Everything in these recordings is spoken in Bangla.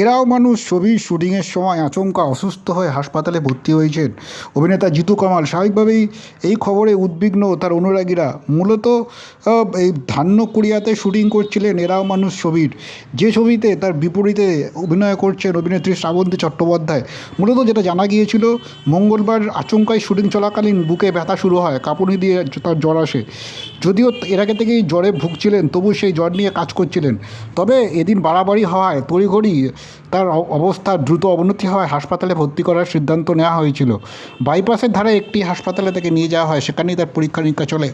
এরাও মানুষ ছবির শুটিংয়ের সময় আচমকা অসুস্থ হয়ে হাসপাতালে ভর্তি হয়েছেন। অভিনেতা জিতু কামাল স্বাভাবিকভাবেই এই খবরে উদ্বিগ্ন তার অনুরাগীরা। মূলত এই ধান্য কুড়িয়াতে শুটিং করছিলেন এরাও মানুষ ছবির। যে ছবিতে তার বিপরীতে অভিনয় করছেন অভিনেত্রী শ্রাবন্তী চট্টোপাধ্যায়। মূলত যেটা জানা গিয়েছিল, মঙ্গলবার আচমকায় শুটিং চলাকালীন বুকে ব্যথা শুরু হয়, কাঁপুনি দিয়ে তার জ্বর আসে। যদিও এর আগে থেকেই জ্বরে ভুগছিলেন তবু সেই জ্বর নিয়ে কাজ করছিলেন। তবে এদিন বাড়াবাড়ি হওয়ায় তড়িঘড়ি তার অবস্থার দ্রুত অবনতি হওয়ায় হাসপাতালে ভর্তি করার সিদ্ধান্ত নেওয়া হয়েছিল। বাইপাসের ধারে একটি হাসপাতালে তাকে নিয়ে যাওয়া হয়, সেখানেই তার পরীক্ষা নিরীক্ষা চলে।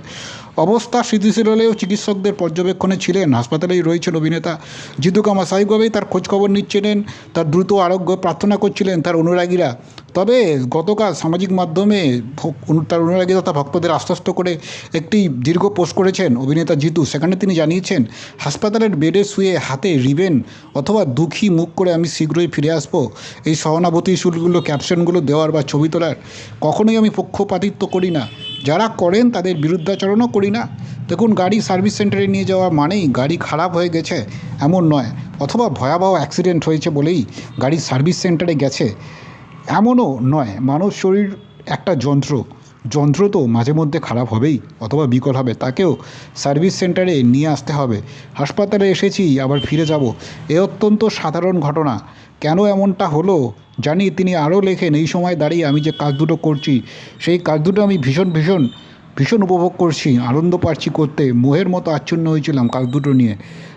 অবস্থা স্থিতিশীল হলেও চিকিৎসকদের পর্যবেক্ষণে ছিলেন। হাসপাতালেই রয়েছেন অভিনেতা জিতু কামা স্বাভাবিকভাবেই তার খোঁজখবর নিচ্ছিলেন, তার দ্রুত আরোগ্য প্রার্থনা করছিলেন তার অনুরাগীরা। তবে গতকাল সামাজিক মাধ্যমে তার অনুরাগী তথা ভক্তদের আশ্বস্ত করে একটি দীর্ঘ পোস্ট করেছেন অভিনেতা জিতু। সেখানে তিনি জানিয়েছেন, হাসপাতালের বেডে শুয়ে হাতে রিবেন অথবা দুঃখী মুখ করে আমি শীঘ্রই ফিরে আসব। এই সহানুভূতি সুরগুলো ক্যাপশনগুলো দেওয়ার বা ছবি তোলার কখনোই আমি পক্ষপাতিত্ব করি না। যারা করেন তাদের বিরুদ্ধাচরণও করি না। দেখুন, গাড়ি সার্ভিস সেন্টারে নিয়ে যাওয়া মানেই গাড়ি খারাপ হয়ে গেছে, এমন নয়। অথবা ভয়াবহ অ্যাক্সিডেন্ট হয়েছে বলেই গাড়ি সার্ভিস সেন্টারে গেছে, এমনও নয়। মানব শরীর একটা যন্ত্র। যন্ত্র তো মাঝে মধ্যে খারাপ হবেই অথবা বিকল হবে, তাকেও সার্ভিস সেন্টারে নিয়ে আসতে হবে। হাসপাতালে এসেছি, আবার ফিরে যাব। এ অত্যন্ত সাধারণ ঘটনা। কেন এমনটা হলো জানি তিনি আরও লেখেন, এই সময় দাঁড়িয়ে আমি যে কাজ দুটো করছি, সেই কাজ দুটো আমি ভীষণ ভীষণ ভীষণ উপভোগ করছি, আনন্দ পাচ্ছি করতে, মোহের মতো আচ্ছন্ন হয়েছিলাম কাজ দুটো নিয়ে।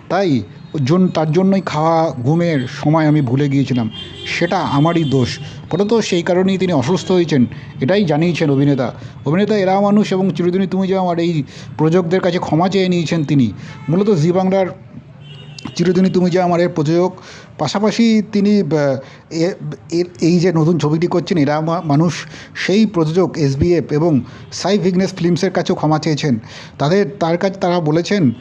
তাই জন তার জন্যই খাওয়া ঘুমের সময় আমি ভুলে গিয়েছিলাম। সেটা আমারই দোষ। ফলত সেই কারণেই তিনি অসুস্থ হয়েছেন, এটাই জানিয়েছেন অভিনেতা। অভিনেতা এরা মানুষ এবং চিরদিনই তুমি যে আমার এই প্রযোজকদের কাছে ক্ষমা চেয়ে নিয়েছেন তিনি। মূলত জি বাংলার চিরদিনই তুমি যে আমার এর প্রযোজক, পাশাপাশি তিনি এর- এই যে নতুন ছবিটি করছেন, এরা মানুষ, সেই প্রযোজক এসবিএফ এবং সাই ভিগনেস ফিল্মসের কাছেও ক্ষমা চেয়েছেন। তাদের, তার কাছে তারা বলেছেন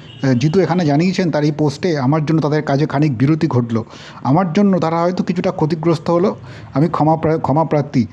জিতু এখানে জানিয়েছেন তার এই পোস্টে, আমার জন্য তাদের কাজে খানিক বিরতি ঘটলো। আমার জন্য তারা হয়তো কিছুটা ক্ষতিগ্রস্ত হলো। আমি ক্ষমা ক্ষমা প্রার্থী।